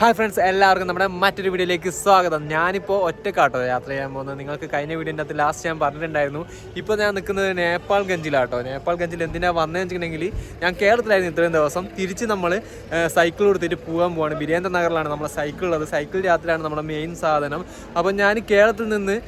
Hi friends എല്ലാവർക്കും നമ്മുടെ മറ്റൊരു വീഡിയോയിലേക്ക് സ്വാഗതം. ഞാനിപ്പോൾ ഒറ്റക്കാട്ടോ യാത്ര ചെയ്യാൻ പോകുന്നത്. നിങ്ങൾക്ക് കഴിഞ്ഞ വീഡിയോന്റെ അകത്ത് ലാസ്റ്റ് ഞാൻ പറഞ്ഞിട്ടുണ്ടായിരുന്നു. ഇപ്പോൾ ഞാൻ നിൽക്കുന്നത് നേപ്പാൾ ഗഞ്ചിലാട്ടോ. നേപ്പാൾ ഗഞ്ചിൽ എന്തിനാണ് വന്നതെന്ന് വെച്ചിട്ടുണ്ടെങ്കിൽ ഞാൻ കേരളത്തിലായിരുന്നു ഇത്രയും ദിവസം. തിരിച്ച് നമ്മൾ സൈക്കിൾ കൊടുത്തിട്ട് പോകാൻ പോവാണ്. ബിരേന്ദ്ര നഗറിലാണ് നമ്മുടെ സൈക്കിൾ ഉള്ളത്. സൈക്കിൾ യാത്രയാണ് നമ്മുടെ മെയിൻ സാധനം. അപ്പോൾ ഞാൻ കേരളത്തിൽ നിന്ന്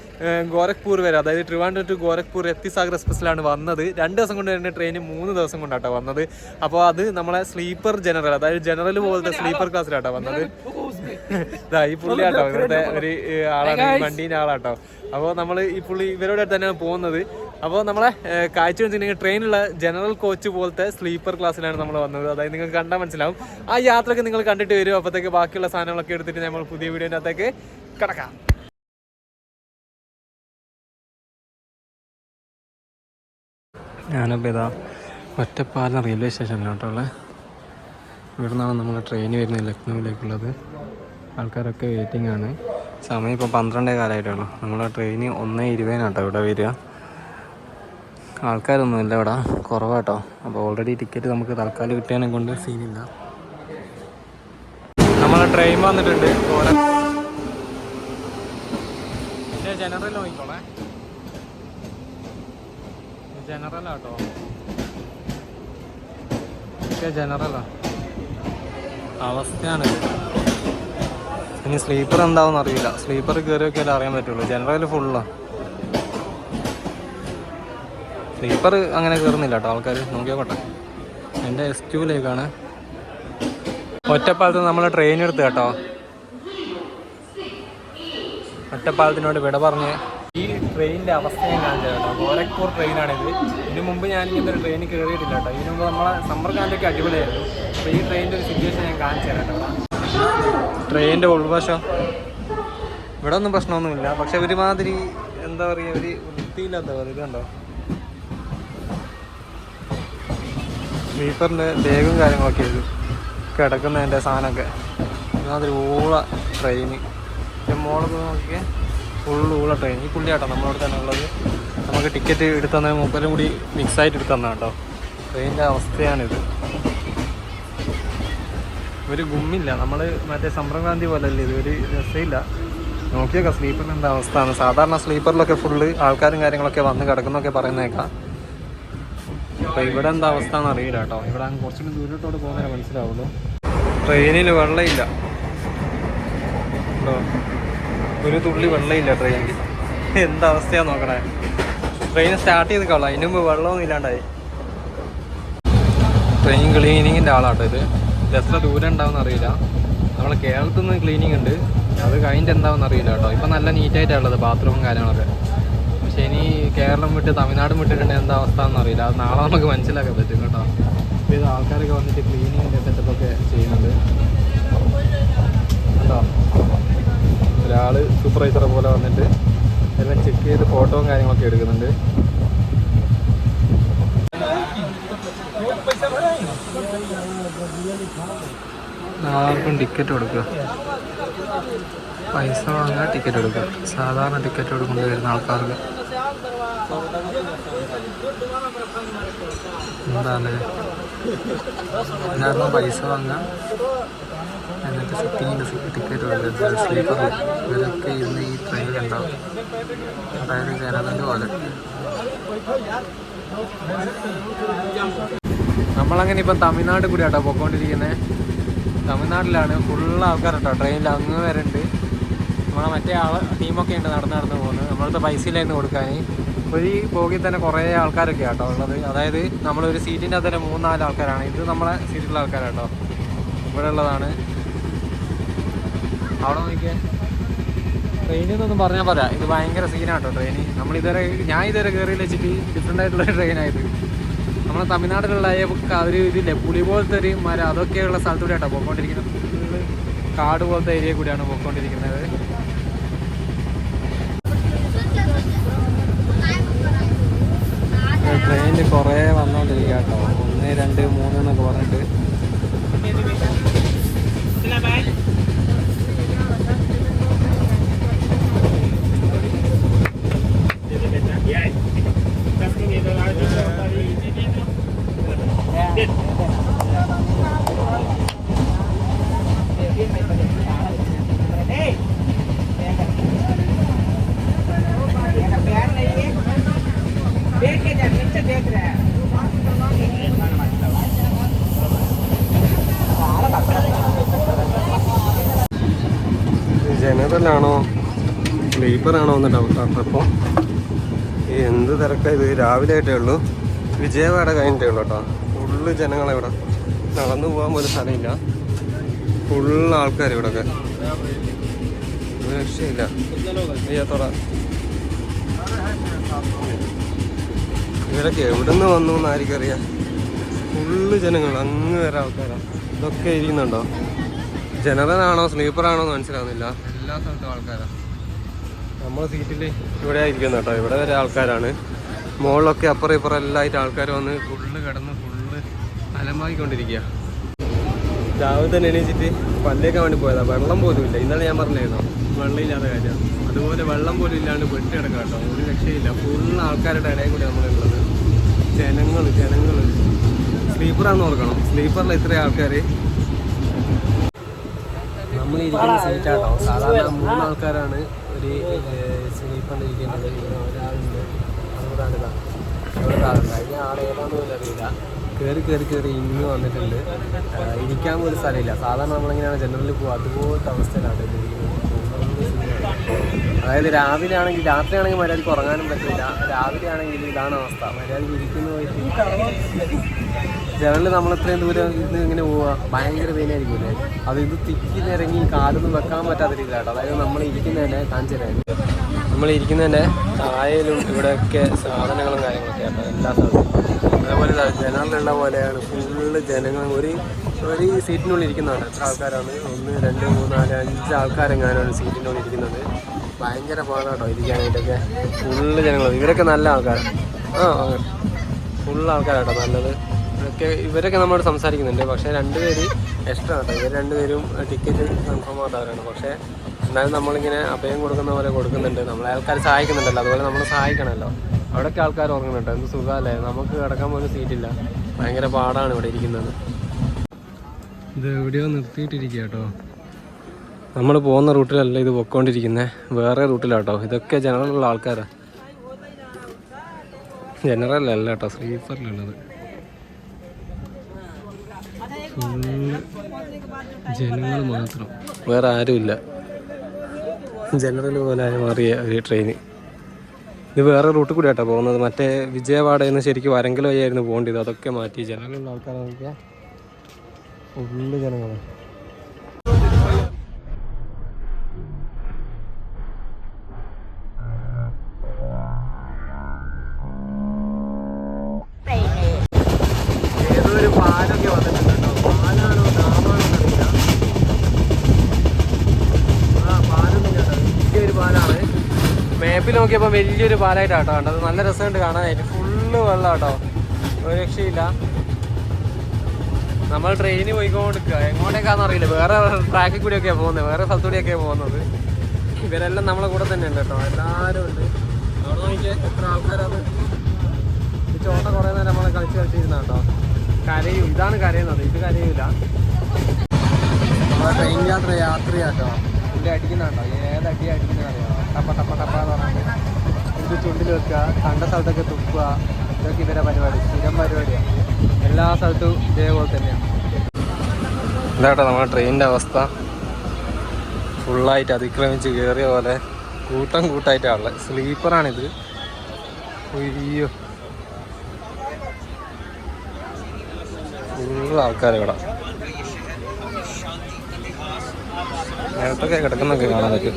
ഗോരഖ്പൂർ വരെ അതായത് ട്രിവാൻഡ്രം ടു ഗോരഖ്പൂർ എത്തിസാഗർ എക്സ്പ്രസ്സിലാണ് വന്നത്. രണ്ട് ദിവസം കൊണ്ട് തന്നെ ട്രെയിൻ മൂന്ന് ദിവസം കൊണ്ടാട്ടോ വന്നത്. അപ്പോൾ അത് നമ്മളെ സ്ലീപ്പർ ജനറൽ അതായത് ജനറൽ പോലത്തെ സ്ലീപ്പർ ക്ലാസ്സിലാട്ടോ വന്നത്. ഈ പുള്ളി ആട്ടോ ഇവിടുത്തെ ഒരു ആളാണ് ഈ വണ്ടീന്റെ ആളാട്ടോ. അപ്പോൾ നമ്മൾ ഈ പുള്ളി ഇവരോട് തന്നെയാണ് പോകുന്നത്. അപ്പോൾ നമ്മളെ കാഴ്ച വെച്ചിട്ടുണ്ടെങ്കിൽ ട്രെയിനുള്ള ജനറൽ കോച്ച് പോലത്തെ സ്ലീപ്പർ ക്ലാസ്സിലാണ് നമ്മൾ വന്നത്. അതായത് നിങ്ങൾക്ക് കണ്ടാൽ മനസ്സിലാവും. ആ യാത്രയൊക്കെ നിങ്ങൾ കണ്ടിട്ട് വരും. അപ്പോഴത്തേക്ക് ബാക്കിയുള്ള സാധനങ്ങളൊക്കെ എടുത്തിട്ട് നമ്മൾ പുതിയ വീഡിയോന്റെ അകത്തേക്ക് കിടക്കാം. ഞാനപ്പോൾ ഇതാ ഒറ്റപ്പാലം റെയിൽവേ സ്റ്റേഷനിലോട്ടോ ഉള്ളത് നമ്മൾ ട്രെയിൻ വരുന്നത് ലക്നൗവിലേക്കുള്ളത്. ആൾക്കാരൊക്കെ വെയിറ്റിംഗ് ആണ്. സമയം ഇപ്പോൾ പന്ത്രണ്ടേ കാലമായിട്ടുള്ളൂ നമ്മളെ ട്രെയിൻ ഒന്നേ ഇരുപതിനാട്ടോ ഇവിടെ വരിക. ആൾക്കാരൊന്നുമില്ല ഇവിടെ. കുറവാട്ടോ. അപ്പോൾ ഓൾറെഡി ടിക്കറ്റ് നമുക്ക് തൽക്കാലം കിട്ടിയതിനെ കൊണ്ട് സീനില്ല നമ്മളെ ട്രെയിൻ വന്നിട്ടുണ്ട്. ജനറൽ നോക്കിക്കോളേ ജനറലാട്ടോ ജനറലാ അവസ്ഥയാണ്. ഇനി സ്ലീപ്പർ എന്താവും അറിയില്ല സ്ലീപ്പർ കയറിയൊക്കെ അറിയാൻ പറ്റുള്ളൂ. ജനറൽ ഫുള്ളാ സ്ലീപ്പർ അങ്ങനെ കയറുന്നില്ല കേട്ടോ. ആൾക്കാർ നോക്കിയോട്ടെ എന്റെ എസ് ക്യൂവിലേക്കാണ് ഒറ്റപ്പാലത്ത് നമ്മൾ ട്രെയിൻ എടുത്ത് കേട്ടോ. ഒറ്റപ്പാലത്തിനോട് വിട പറഞ്ഞ് ഈ ട്രെയിനിന്റെ അവസ്ഥ ഞാൻ കാണിച്ചു കേട്ടോ. ഗോരഖ്പൂർ ട്രെയിനാണിത് ഇതിനു മുമ്പ് ഞാൻ ഇങ്ങനത്തെ ഒരു ട്രെയിനിൽ കയറിയിട്ടില്ല കേട്ടോ. ഇതിനു മുമ്പ് നമ്മളെ സമ്പർക്കാന്റെയൊക്കെ അടിപൊളിയായിരുന്നു. അപ്പോൾ ഈ ഒരു സിറ്റുവേഷൻ ഞാൻ ഉൾവശം. ഇവിടെ ഒന്നും പ്രശ്നമൊന്നുമില്ല. പക്ഷെ ഒരുമാതിരി എന്താ പറയുക ഒരു വൃത്തിയില്ലാത്ത പോലെ. ഇതുണ്ടോ സ്ലീപ്പറിന്റെ ബാഗും കാര്യങ്ങളൊക്കെ ഇത് കിടക്കുന്നതിന്റെ സാധനമൊക്കെ. ഒരുമാതിരി ഊള ട്രെയിൻ മോളൊക്കെ നോക്കിയാൽ ഫുള്ള് ഊള ട്രെയിൻ ഈ പുള്ളിയാട്ടോ നമ്മളോട് തന്നെ ഉള്ളത്. നമുക്ക് ടിക്കറ്റ് എടുത്തന്ന മുപ്പലും കൂടി മിക്സ് ആയിട്ട് തന്നെ കേട്ടോ. ട്രെയിനിന്റെ അവസ്ഥയാണിത്. ഒരു ഗുമ്മില്ല. നമ്മൾ മറ്റേ സംക്രാന്തി പോലല്ലേ ഇത്? ഒരു രസമില്ല നോക്കിയൊക്കെ സ്ലീപ്പറിന് എന്താ അവസ്ഥയാണ് സാധാരണ സ്ലീപ്പറിലൊക്കെ ഫുള്ള് ആൾക്കാരും കാര്യങ്ങളൊക്കെ വന്ന് കിടക്കുന്നൊക്കെ പറയുന്നേക്കാം. അപ്പോൾ ഇവിടെ എന്താ അവസ്ഥ എന്ന് അറിയില്ല കേട്ടോ. ഇവിടെ അങ്ങ് കുറച്ചുകൂടി ദൂരത്തോട്ട് പോകുന്നതിനെ മനസ്സിലാവുള്ളൂ. ട്രെയിനിൽ വെള്ളമില്ല ഒരു തുള്ളി വെള്ളമില്ല ട്രെയിനിൽ എന്താ അവസ്ഥയാ നോക്കണേ? ട്രെയിൻ സ്റ്റാർട്ട് ചെയ്ത് കളാം അതിന് വെള്ളമൊന്നും ഇല്ലാണ്ടായി. ട്രെയിൻ ക്ലീനിങ്ങിന്റെ ആളാട്ടോ ഇത്. എത്ര ദൂരം ഉണ്ടാവും അറിയില്ല നമ്മളെ കേരളത്തിൽ നിന്ന് ക്ലീനിങ് ഉണ്ട്. അത് കഴിഞ്ഞിട്ട് എന്താവും അറിയില്ല കേട്ടോ. ഇപ്പം നല്ല നീറ്റായിട്ടാണ് ഉള്ളത് ബാത്റൂമും കാര്യങ്ങളൊക്കെ. പക്ഷേ ഇനി കേരളം വിട്ട് തമിഴ്നാട് വിട്ടിട്ടുണ്ടെങ്കിൽ എന്താ അവസ്ഥ എന്നറിയില്ല. അത് നാളെ നമുക്ക് മനസ്സിലാക്കാൻ പറ്റും കേട്ടോ. ഇപ്പോൾ ഇത് ആൾക്കാരൊക്കെ വന്നിട്ട് ക്ലീനിങ്ങിന്റെ സെറ്റപ്പൊക്കെ ചെയ്യുന്നുണ്ട്. കേട്ടോ. ഒരാൾ സൂപ്പർവൈസറെ പോലെ വന്നിട്ട് എല്ലാം ചെക്ക് ചെയ്ത് ഫോട്ടോയും കാര്യങ്ങളൊക്കെ എടുക്കുന്നുണ്ട്. ആർക്കും ടിക്കറ്റ് കൊടുക്കുക. പൈസ വാങ്ങുക ടിക്കറ്റ് എടുക്കുക. സാധാരണ ടിക്കറ്റ് കൊടുക്കൊണ്ട് വരുന്ന ആൾക്കാർക്ക്. എന്താണ്? ഞാൻ പൈസ വാങ്ങാം. എന്നിട്ട് സിറ്റിങ്ങിന്റെ ടിക്കറ്റ് കൊടുക്കുക സ്ലീപ്പറിൽ ഇവരൊക്കെ ഇന്ന് ഈ ട്രെയിനിലുണ്ടാവും അതായത് ജനറൽ പോലെ നമ്മളങ്ങനെ ഇപ്പം തമിഴ്നാട് കൂടി ആട്ടോ പോയിക്കൊണ്ടിരിക്കുന്നത് തമിഴ്നാട്ടിലാണ് ഫുള്ള് കേട്ടോ ട്രെയിനിൽ അങ്ങ് വരെ ഉണ്ട് നമ്മളെ മറ്റേ ആൾ ടീമൊക്കെ ഉണ്ട് നടന്ന് നടന്ന് പോകുന്നത്. നമ്മളടുത്ത് പൈസ ഇല്ലായിരുന്നു കൊടുക്കാൻ ഒരു ബോഗിൽ തന്നെ കുറേ ആൾക്കാരൊക്കെ ആട്ടോ ഉള്ളത്. അതായത് നമ്മളൊരു സീറ്റിന്റെ അകത്ത് തന്നെ മൂന്നാൽ ആൾക്കാരാണ്. ഇത് നമ്മളെ സീറ്റിലുള്ള ആൾക്കാരാട്ടോ. ഇവിടെ ഉള്ളതാണ്. അവിടെ നോക്കിയാൽ ട്രെയിനിൽ നിന്നൊന്നും പറഞ്ഞാൽ പറയാം ഇത് ഭയങ്കര സീനാട്ടോ ട്രെയിൻ നമ്മൾ ഇതുവരെ ഞാൻ ഇതുവരെ കയറി വെച്ചിട്ട് ഡിഫറെന്റ് ആയിട്ടുള്ള ട്രെയിനായത് നമ്മളെ തമിഴ്നാട്ടിലുള്ള ഒരു ഇതില്ലേ പുളി പോലത്തെ ഒരു മരം അതൊക്കെയുള്ള സ്ഥലത്തൂടെ ആട്ടോ പോയിക്കൊണ്ടിരിക്കുന്നത്. കാട് പോലത്തെ ഏരിയ കൂടിയാണ് പോയിക്കൊണ്ടിരിക്കുന്നത്. ട്രെയിനിൽ കുറേ വന്നുകൊണ്ടിരിക്കുക കേട്ടോ ഒന്ന് രണ്ട് മൂന്ന് എന്നൊക്കെ പറഞ്ഞിട്ട്. സ്ലീപ്പറാണോ എന്ന് അപ്പോൾ എന്ത് തിരക്കാണ് ഇത്? രാവിലെ ആയിട്ടേ ഉള്ളൂ. വിജയവാഡ കഴിഞ്ഞിട്ടേ ഉള്ളൂ കേട്ടോ. ഫുള്ള് ജനങ്ങളെ ഇവിടെ. നടന്നു പോകാൻ പോലും സ്ഥലമില്ല. ഫുള്ള് ആൾക്കാർ ഇവിടെയൊക്കെ രക്ഷയില്ല. അയ്യാത്തോട ഇവരൊക്കെ എവിടുന്ന് വന്നു എന്നായിരിക്കും അറിയാം ഫുള്ള് ജനങ്ങൾ അങ്ങ് വരെ ആൾക്കാരാണ് ഇതൊക്കെ ഇരിക്കുന്നുണ്ടോ? ജനറൽ ആണോ സ്ലീപ്പർ ആണോ എന്ന് മനസ്സിലാവുന്നില്ല. എല്ലാ സ്ഥലത്തും ആൾക്കാരാണ് നമ്മുടെ സീറ്റിൽ ഇവിടെ ഇരിക്കുന്നത് കേട്ടോ. ഇവിടെ വരെ ആൾക്കാരാണ്. മുകളിലൊക്കെ അപ്പുറം ഇപ്പുറം എല്ലായിട്ട് ആൾക്കാർ വന്ന് ഫുള്ള് കിടന്ന് ഫുള്ള് അലമായിക്കൊണ്ടിരിക്കുക രാവിലെ തന്നെ എണീച്ചിട്ട് പല്ലേക്കാൻ വേണ്ടി പോയതാ. വെള്ളം പോലും ഇല്ല. ഇന്നലെ ഞാൻ പറഞ്ഞായിരുന്നു വെള്ളമില്ലാത്ത കാര്യം. അതുപോലെ വെള്ളം പോലും ഇല്ലാണ്ട് വെട്ടി കിടക്കാം കേട്ടോ. ഒരു രക്ഷയില്ല. ഫുള്ള് ആൾക്കാരുടെ ഇടയിൽ കൂടി നമ്മളുള്ളത് ജനങ്ങൾ ജനങ്ങൾ സ്ലീപ്പറാന്ന് ഓർക്കണം. സ്ലീപ്പറിൽ ഇത്രയും ആൾക്കാർ നമ്മൾ ഇരിക്കുന്ന സീറ്റാട്ടോ സാധാരണ മൂന്ന് ആൾക്കാരാണ് ഒരു സ്ലീപ്പറിൽ ഇരിക്കുന്നത് ഒരാളുണ്ട്. അതുകൊണ്ടാണ് ഇവിടെ ഒരാളുണ്ട് അതിന് ആൾ ഏതാണെന്ന് പോലും അറിയില്ല. കയറി കയറി കയറി ഇങ്ങ് വന്നിട്ടുണ്ട്. ഇരിക്കാൻ പോലും സ്ഥലമില്ല. സാധാരണ നമ്മളിങ്ങനെയാണ് ജനറലിൽ പോകുക അതുപോലത്തെ അവസ്ഥയിലാണ്. അതായത് രാവിലെ ആണെങ്കിൽ രാത്രി ആണെങ്കിൽ മര്യാദയ്ക്ക് ഉറങ്ങാനും പറ്റില്ല. രാവിലെ ആണെങ്കിൽ ഇതാണ് അവസ്ഥ. മര്യാദയ്ക്ക് ഇരിക്കുന്ന പോയിട്ട് ജനറലിൽ നമ്മൾ ഇത്രയും ദൂരം ഇന്ന് ഇങ്ങനെ പോവുക ഭയങ്കര പെയിനായിരിക്കില്ലേ അത് ഇത് തിക്കി നിരങ്ങി കാലൊന്നും വെക്കാൻ പറ്റാത്ത രീതിയിലാട്ടോ. അതായത് നമ്മൾ ഇരിക്കുന്നതന്നെ കാണിച്ചു തരാം. നമ്മൾ ഇരിക്കുന്നതിന്റെ താഴയിലും ഇവിടെയൊക്കെ സാധനങ്ങളും കാര്യങ്ങളൊക്കെ എല്ലാ സാധനവും. അതേപോലെ ജനറലുള്ള പോലെയാണ് ഫുള്ള് ജനങ്ങൾ. ഒരു ഒരു സീറ്റിനുള്ളിൽ ഇരിക്കുന്നതാണ്. എത്ര ആൾക്കാരാണ്? ഒന്ന് രണ്ട് മൂന്ന് നാല് അഞ്ച് ആൾക്കാരെങ്ങാനാണ് സീറ്റിനുള്ളിൽ ഇരിക്കുന്നത്. ഭയങ്കര പാടാട്ടോ ഇരിക്കാനായിട്ടൊക്കെ. ഫുള്ള് ജനങ്ങൾ ഇവരൊക്കെ നല്ല ആൾക്കാരാണ് ആ ഫുള്ള് ആൾക്കാരാട്ടോ നല്ലത്. ഇവരൊക്കെ ഇവരൊക്കെ നമ്മളോട് സംസാരിക്കുന്നുണ്ട്. പക്ഷേ രണ്ടുപേര് എക്സ്ട്രാ കേട്ടോ ഇവർ രണ്ടുപേരും ടിക്കറ്റ് കൺഫേം ആകാത്തവരാണ് പക്ഷേ എന്നാലും നമ്മളിങ്ങനെ അഭയം കൊടുക്കുന്ന പോലെ കൊടുക്കുന്നുണ്ട്. നമ്മളെ ആൾക്കാർ സഹായിക്കുന്നുണ്ടല്ലോ. അതുപോലെ നമ്മൾ സഹായിക്കണമല്ലോ. അവിടെയൊക്കെ ആൾക്കാർ ഉറങ്ങുന്നുണ്ട്. എന്ത് സുഖമല്ലേ? നമുക്ക് കിടക്കാൻ പോലും സീറ്റില്ല ഭയങ്കര പാടാണ് ഇവിടെ ഇരിക്കുന്നത്. ഇത് എവിടെയോ നിർത്തിയിട്ടിരിക്കുക കേട്ടോ നമ്മൾ പോകുന്ന റൂട്ടിലല്ല ഇത് പൊക്കോണ്ടിരിക്കുന്നത് വേറെ റൂട്ടിലാട്ടോ. ഇതൊക്കെ ജനറലുള്ള ആൾക്കാരാണ് ജനറൽ അല്ല കേട്ടോ സ്ലീപ്പറിലുള്ളത് ജനങ്ങൾ മാത്രം. വേറെ ആരുമില്ല. ജനറൽ പോലെ മാറിയ ഒരു ട്രെയിൻ ഇത് വേറെ റൂട്ട് കൂടി ആട്ടോ പോകുന്നത്. മറ്റേ വിജയവാഡയിൽ നിന്ന് ശരിക്കും വരങ്കൽ വഴിയായിരുന്നു പോകേണ്ടത്. അതൊക്കെ മാറ്റി. ജനറലുള്ള ആൾക്കാരൊക്കെ ഫുള്ള് ജനങ്ങളാണ് മാപ്പിൽ പാലായിട്ടാണ് വലിയൊരു പാലായിട്ടാട്ടോ കണ്ടത്. നല്ല രസമുണ്ട് കാണാനായിട്ട്. ഫുള്ള് വെള്ളം കേട്ടോ ഒരു രക്ഷയില്ല. നമ്മൾ ട്രെയിനിൽ പോയിക്കൊണ്ടിരിക്കുക എങ്ങോട്ടേക്കാന്ന് അറിയില്ല. വേറെ ട്രാക്കിൽ കൂടിയൊക്കെയാണ് പോകുന്നത്. വേറെ സ്ഥലത്തു കൂടിയൊക്കെയാണ് പോകുന്നത്. ഇവരെല്ലാം നമ്മളെ കൂടെ തന്നെ ഉണ്ട് കേട്ടോ. എല്ലാവരും ഉണ്ട്. അവിടെ നോക്കിയാൽ എത്ര ആൾക്കാരാണ്. ഈ ചോട്ട കുറേ നേരം നമ്മളെ കളിച്ച് കളിച്ചിരുന്ന കേട്ടോ കരയും. ഇതാണ് കരയുന്നത്. ഇത് കരയൂല. ട്രെയിൻ യാത്ര യാത്രയാട്ടോ. ഇതിന്റെ അടിക്കുന്ന കേട്ടോ അടി അടിക്കുന്ന അറിയാമോ ടപ്പ ടപ്പ ടപ്പ എന്ന് പറഞ്ഞിട്ട്. ഇത് ചുണ്ടിൽ വെക്കുക കണ്ട സ്ഥലത്തൊക്കെ തുപ്പുക ഇതൊക്കെ ഇവരെ പരിപാടി സ്ഥിരം പരിപാടിയാണ് എല്ലാ സ്ഥലത്തും ഇതേപോലെ തന്നെയാണ് ഇതാട്ടോ നമ്മുടെ ട്രെയിനിന്റെ അവസ്ഥ. ഫുള്ളായിട്ട് അതിക്രമിച്ച് കയറിയ പോലെ കൂട്ടം കൂട്ടായിട്ടാണുള്ളത് സ്ലീപ്പറാണിത്. അയ്യോ. ഫുള്ള് ആൾക്കാർ ഇവിടെ. നേരത്തൊക്കെ കിടക്കുന്നൊക്കെ കാണാൻ പറ്റും.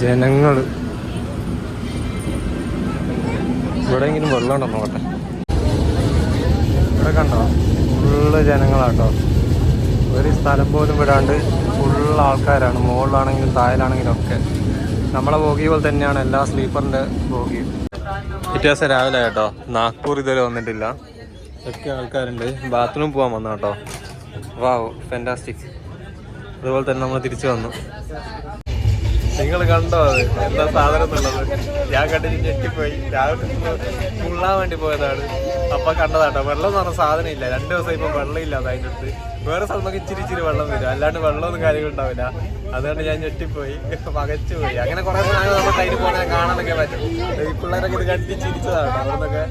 ജനങ്ങൾ ഇവിടെയെങ്കിലും വെള്ളം ഉണ്ടോ നോക്കട്ടെ? ഇവിടെ കണ്ടോ? ഫുള്ള് ജനങ്ങളാട്ടോ. ഒരു സ്ഥലം പോലും വിടാണ്ട് ഫുള്ള് ആൾക്കാരാണ്. മുകളിലാണെങ്കിലും താഴെയാണെങ്കിലും ഒക്കെ. നമ്മളെ ബോഗി പോലെ തന്നെയാണ് എല്ലാ സ്ലീപ്പറിന്റെ ബോഗിയും. വ്യത്യാസം രാവിലെ കേട്ടോ നാഗ്പൂർ ഇതുവരെ വന്നിട്ടില്ല. ഒക്കെ ആൾക്കാരുണ്ട്. ബാത്റൂം പോവാൻ വന്ന കേട്ടോ. വാവ് ഫെന്റാസ്റ്റിക് അതുപോലെ തന്നെ നമ്മൾ തിരിച്ചു വന്നു. നിങ്ങൾ കണ്ടോ അത്? എന്താ സാധനം എന്നുള്ളത് ഞാൻ കണ്ടിട്ട് ഞെട്ടിപ്പോയി. രാവിലെ തുള്ളാൻ വേണ്ടി പോയതാണ്. അപ്പൊ കണ്ടതാട്ടോ. വെള്ളം എന്ന് പറഞ്ഞ സാധനം ഇല്ല രണ്ട് ദിവസം ഇപ്പൊ വെള്ളം ഇല്ല അതിന്റെ അടുത്ത്. വേറെ സ്ഥലത്തൊക്കെ ഇച്ചിരി ഇച്ചിരി വെള്ളം വരും. അല്ലാണ്ട് വെള്ളമൊന്നും കാര്യങ്ങൾ ഉണ്ടാവില്ല. അതുകൊണ്ട് ഞാൻ ഞെട്ടിപ്പോയി. പകച്ചു പോയി അങ്ങനെ കുറെ സാധനങ്ങൾ നമ്മൾ കയ്യിൽ പോകാൻ കാണാനൊക്കെ പറ്റും. ഈ പിള്ളേരൊക്കെ ഇത് കണ്ടി ചിരിച്ചതാണ്. അവിടുന്നൊക്കെ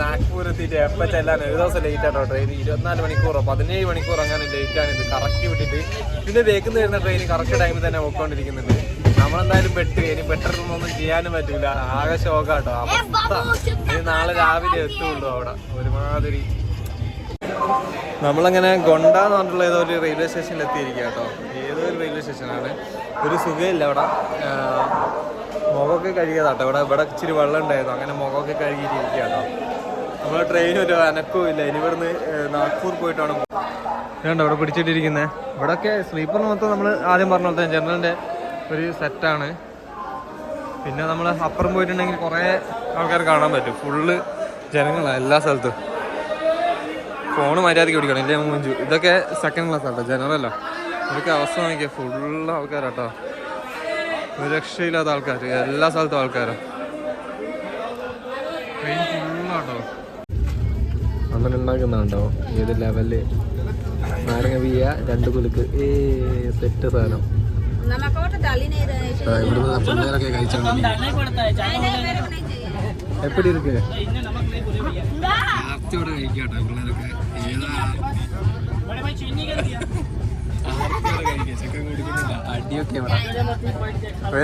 നാഗ്പൂർ എത്തിയിട്ട് എപ്പോൾ ചെല്ലാൻ ഒരു ദിവസം ലേറ്റ് ആട്ടോ ട്രെയിൻ ഇരുപത്തിനാല് മണിക്കൂറോ പതിനേഴ് മണിക്കൂർ അങ്ങനെ ലേറ്റ് ആണ് ഇത് കറക്റ്റ് വിട്ടിട്ട്. പിന്നെ വേഗം വരുന്ന ട്രെയിൻ കറക്റ്റ് ടൈമിൽ തന്നെ പോയിക്കൊണ്ടിരിക്കുന്നുണ്ട്. നമ്മളെന്തായാലും പെട്ട് ഇനി പെട്ടെന്നൊന്നും ചെയ്യാനും പറ്റൂല. ആകെ ശോകാട്ടോ. അവസ്ഥ. ഇനി നാളെ രാവിലെ എത്തുള്ളൂ അവിടെ. ഒരുമാതിരി. നമ്മളങ്ങനെ ഗൊണ്ട എന്ന് പറഞ്ഞിട്ടുള്ള ഏതോ ഒരു റെയിൽവേ സ്റ്റേഷനിൽ എത്തിയിരിക്കുക കേട്ടോ ഏതോ ഒരു റെയിൽവേ സ്റ്റേഷനാണ് ഒരു സുഖമില്ല അവിടെ. മുഖമൊക്കെ കഴുകിയതാട്ടോ ഇവിടെ ഇവിടെ ഇച്ചിരി വെള്ളം ഉണ്ടായിരുന്നു. അങ്ങനെ മുഖമൊക്കെ കഴുകിയിട്ടിരിക്കുകയാട്ടോ നമ്മൾ ട്രെയിൻ ഒരു അനക്കവും ഇല്ല. ഇനി ഇവിടുന്ന് നാഗ്പൂർ പോയിട്ടാണ് വേണ്ട ഇവിടെ പിടിച്ചിട്ടിരിക്കുന്നത് ഇവിടെയൊക്കെ സ്ലീപ്പർ മൊത്തം നമ്മൾ ആദ്യം പറഞ്ഞ പോലെ ജനറലിന്റെ ഒരു സെറ്റാണ് പിന്നെ നമ്മൾ അപ്പുറം പോയിട്ടുണ്ടെങ്കിൽ കുറേ ആൾക്കാർ കാണാൻ പറ്റും. ഫുള്ള് ജനങ്ങളാണ് എല്ലാ സ്ഥലത്തും. ഫോൺ മര്യാദയ്ക്ക് പിടിക്കണം. ഇല്ലേ മുഞ്ചു? ഇതൊക്കെ സെക്കൻഡ് ക്ലാസ് ആട്ടോ ജനറലോ ഇതൊക്കെ അവസ്ഥ നോക്കിയാൽ ഫുള്ള് ആൾക്കാരാട്ടോ ഒരു രക്ഷയില്ലാത്ത ആൾക്കാർ എല്ലാ സ്ഥലത്തും ആൾക്കാരാണ് ട്രെയിൻ അങ്ങനെ ഉണ്ടാക്കുന്നുണ്ടോ? ഏത് ലെവൽ നാരങ്ങ വീയ രണ്ട് കുലുക്ക് ഏ സെറ്റ് സാധനം. ഇവിടുന്ന് എപ്പടി ഇരിക്കേ? കഴിക്കാട്ടോ പിള്ളേരൊക്കെ. ഏതാ?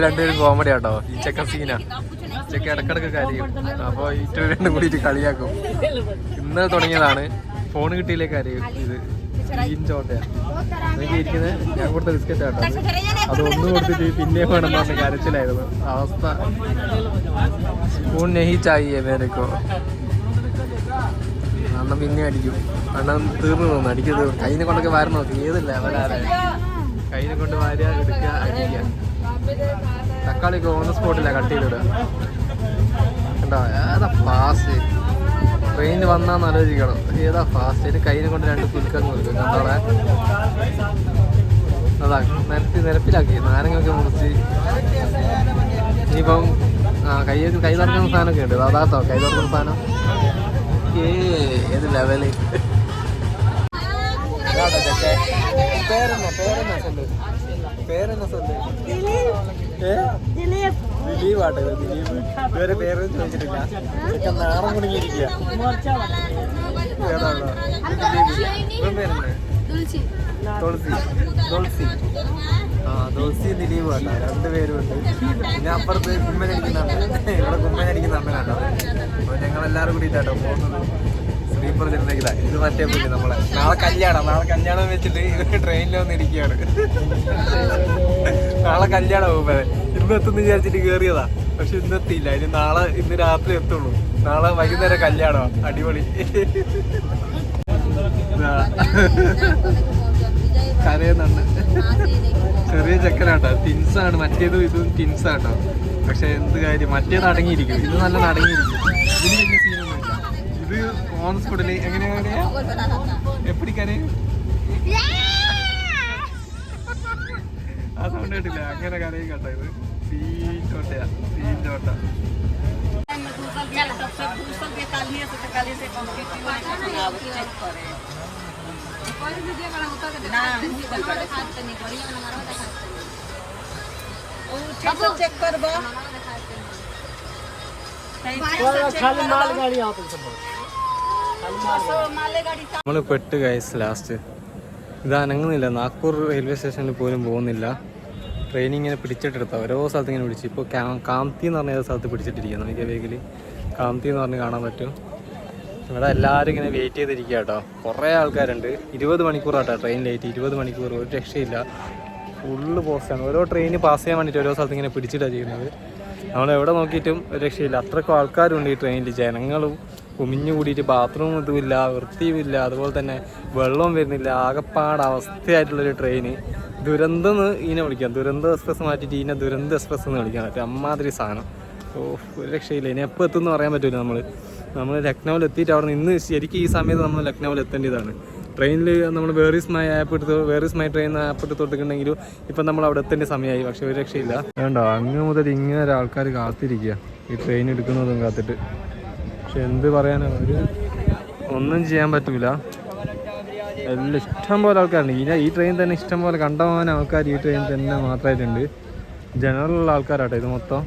രണ്ടുപേരും കോമഡി ആട്ടോ. ഈ ചെക്ക സീനാ ചെക്ക ഇടക്കിടക്ക് കരയും. അപ്പൊ ഇറ്റ രണ്ടും കൂടിയിട്ട് കളിയാക്കും. ഇന്നലെ തുടങ്ങിയതാണ്. ഫോൺ കിട്ടിയില്ലേ കരയും. ഇത് ഇരിക്കുന്നത് ഞാൻ കൊടുത്ത ബിസ്ക്കറ്റ് ആട്ടോ അത്. ഒന്ന് കൊടുത്തിട്ട് പിന്നെ വേണം പറഞ്ഞ കരച്ചിലായിരുന്നു. അവസ്ഥ. ഫോൺ നെഹി ചായേ മേരക്കോ അണ്ണൻ പിന്നെ അടിക്കും. അണ്ണൻ തീർന്നു തോന്നുന്നു അടിക്കുന്നത് കയ്യിനെ കൊണ്ടൊക്കെ വാരി നോക്കി. ഏതല്ല ലെവലാരെ കയ്യിനെ കൊണ്ട് വാരുക എടുക്കുക അടിക്കുക തക്കാളിയൊക്കെ ഓൺ സ്പോട്ടില്ല കട്ട് ചെയ്തിടുക. കണ്ടോ? ഏതാ ഫാസ്റ്റ് ട്രെയിൻ വന്നാന്ന് ആലോചിക്കണം ഏതാ ഫാസ്റ്റ് അതിന് കയ്യിനെ കൊണ്ട് രണ്ട് പുൽക്കങ്ങ് കൊടുക്കും. കണ്ടോളെ? അതാ നിരത്തി നിരപ്പിലാക്കി. നാരങ്ങൊക്കെ മുറിച്ച്. ഇനിയിപ്പം ആ കൈ കൈ തറക്കുന്ന സാധനമൊക്കെ ഉണ്ട്. അതാട്ടോ കൈ തറക്കുന്ന സാധനം. ഏ ഏത് ലെവൽ പേരെന്നാ പേരെന്നാ സൊല്ല് പേരെന്നാ സൊല്ല് ഏ ദിലീപ് ആട്ടോ ഇത് ദിലീപ് ഇതുവരെ പേരൊന്നും ചോദിച്ചിട്ടില്ല ഇതൊക്കെ നാണം കുടുങ്ങിയിരിക്കുക ഏതാണോ ദിലീപ് ഇവൻ പേരെന്നാ തുളസി തുളസി ആ തുളസി ദിലീപ് കേട്ടോ രണ്ടുപേരും ഉണ്ട് പിന്നെ അപ്പുറത്ത് കുമ്മനടിക്കുന്നുണ്ട് ഇവിടെ കുമ്മനടിക്കുന്നുണ്ട് കേട്ടോ അപ്പൊ ഞങ്ങൾ എല്ലാവരും കൂടിയിട്ടാട്ടോ പോകുന്നത്. സ്ലീപ്പർ ജനറേക്കില്ല ഇത് മറ്റേ പുള്ളി നമ്മളെ. നാളെ കല്യാണം നാളെ കല്യാണം വെച്ചിട്ട് ഇവർക്ക് ട്രെയിനിൽ വന്ന് ഇരിക്കുകയാണ്. നാളെ കല്യാണം പോകുമ്പോ ഇന്ന് എത്തുന്ന വിചാരിച്ചിട്ട് കേറിയതാ. പക്ഷെ ഇന്ന് എത്തിയില്ല. ഇനി നാളെ ഇന്ന് രാത്രി എത്തുള്ളൂ. നാളെ വൈകുന്നേരം കല്യാണം? അടിപൊളി. കരയുന്നുണ്ട്. ചെറിയ ചെക്കനാട്ടോ തിൻസ് ആണ് മറ്റേതും ഇതും തിൻസ് ആട്ടോ പക്ഷെ എന്ത് കാര്യം മറ്റേത് അടങ്ങിയിരിക്കും ഇത് നല്ല അടങ്ങിയിരിക്കും ഇതിന് വലിയ സീനൊന്നുമില്ല ഇത് ഓൺ സ്പോട്ടിൽ എങ്ങനെയാ കരയാ ആ സൗണ്ട് കേട്ടില്ല അങ്ങനെ കരയും കേട്ടോ ഇത് സീൻ ചോട്ടയാ സീൻ ചോട്ട നമ്മൾ പെട്ട് ഗൈസ് ലാസ്റ്റ് ഇത് അനങ്ങുന്നില്ല. നാഗ്പൂർ റെയിൽവേ സ്റ്റേഷനിൽ പോലും പോകുന്നില്ല. ട്രെയിൻ ഇങ്ങനെ പിടിച്ചിട്ടെടുത്ത. ഓരോ സ്ഥലത്ത് ഇങ്ങനെ പിടിച്ചു ഇപ്പോൾ കാന്തി എന്ന് പറഞ്ഞ സ്ഥലത്ത് പിടിച്ചിട്ടിരിക്കുന്നു. എനിക്ക് വേഗിൽ കാംതി എന്ന് പറഞ്ഞ് കാണാൻ പറ്റും. ഇവിടെ എല്ലാവരും ഇങ്ങനെ വെയിറ്റ് ചെയ്തിരിക്കുക കേട്ടോ കുറേ ആൾക്കാരുണ്ട്. ഇരുപത് മണിക്കൂറാട്ടോ ട്രെയിൻ ലേറ്റ് ഇരുപത് മണിക്കൂർ ഒരു രക്ഷയില്ല. ഫുള്ള് പോസ്റ്റാണ് ഓരോ ട്രെയിൻ പാസ് ചെയ്യാൻ വേണ്ടിയിട്ട് ഓരോ സ്ഥലത്ത് ഇങ്ങനെ പിടിച്ചിട്ടാണ് ചെയ്യുന്നത്. നമ്മൾ എവിടെ നോക്കിയിട്ടും ഒരു രക്ഷയില്ല. അത്രക്കും ആൾക്കാരുണ്ട് ഈ ട്രെയിനിൽ ജനങ്ങളും കുമിഞ്ഞു കൂടിയിട്ട് ബാത്റൂം ഇതുമില്ല വൃത്തിയുമില്ല അതുപോലെ തന്നെ വെള്ളവും വരുന്നില്ല. ആകപ്പാട് അവസ്ഥയായിട്ടുള്ളൊരു ട്രെയിന് ദുരന്തം എന്ന് ഇതിനെ വിളിക്കാം. ദുരന്ത എക്സ്പ്രസ് മാറ്റിയിട്ട് ഇതിനെ ദുരന്ത എക്സ്പ്രസ് എന്ന് വിളിക്കാൻ പറ്റും. അമ്മാതിരി സാധനം. ഓ ഒരു രക്ഷയില്ല. ഇനി എപ്പോൾ എത്തുമെന്ന് പറയാൻ പറ്റില്ല നമ്മൾ നമ്മൾ ലക്നൗവിൽ എത്തിയിട്ട് അവിടെ നിന്ന് ശരിക്കും ഈ സമയത്ത് നമ്മൾ ലക്നൗവിൽ എത്തേണ്ടതാണ്. ട്രെയിനിൽ നമ്മൾ വേറീസ് മൈ ആപ്പ് എടുത്ത് where is my train app എടുത്ത് തൊട്ടിട്ടുണ്ടെങ്കിലും ഇപ്പം നമ്മൾ അവിടെ എത്തേണ്ട സമയമായി പക്ഷേ ഒരു രക്ഷയില്ല. വേണ്ട? അങ്ങ് മുതൽ ഇങ്ങനെ ആൾക്കാർ കാത്തിരിക്കുക. ഈ ട്രെയിൻ എടുക്കുന്നതും കാത്തിട്ട്. പക്ഷെ എന്ത് പറയാനാ? ഒരു ഒന്നും ചെയ്യാൻ പറ്റൂല. എല്ലാം ഇഷ്ടം പോലെ ആൾക്കാരുണ്ട്. ഇനി ഈ ട്രെയിൻ തന്നെ ഇഷ്ടം പോലെ കണ്ടമാനം ആൾക്കാർ ഈ ട്രെയിൻ തന്നെ മാത്രമായിട്ടുണ്ട് ജനറലുള്ള ആൾക്കാരാട്ടോ ഇത് മൊത്തം.